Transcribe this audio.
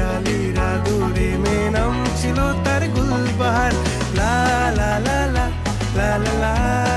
রালিরা দূরে মে নাম ছিল তার গুলবাহার লা লা লা লা লা লা লা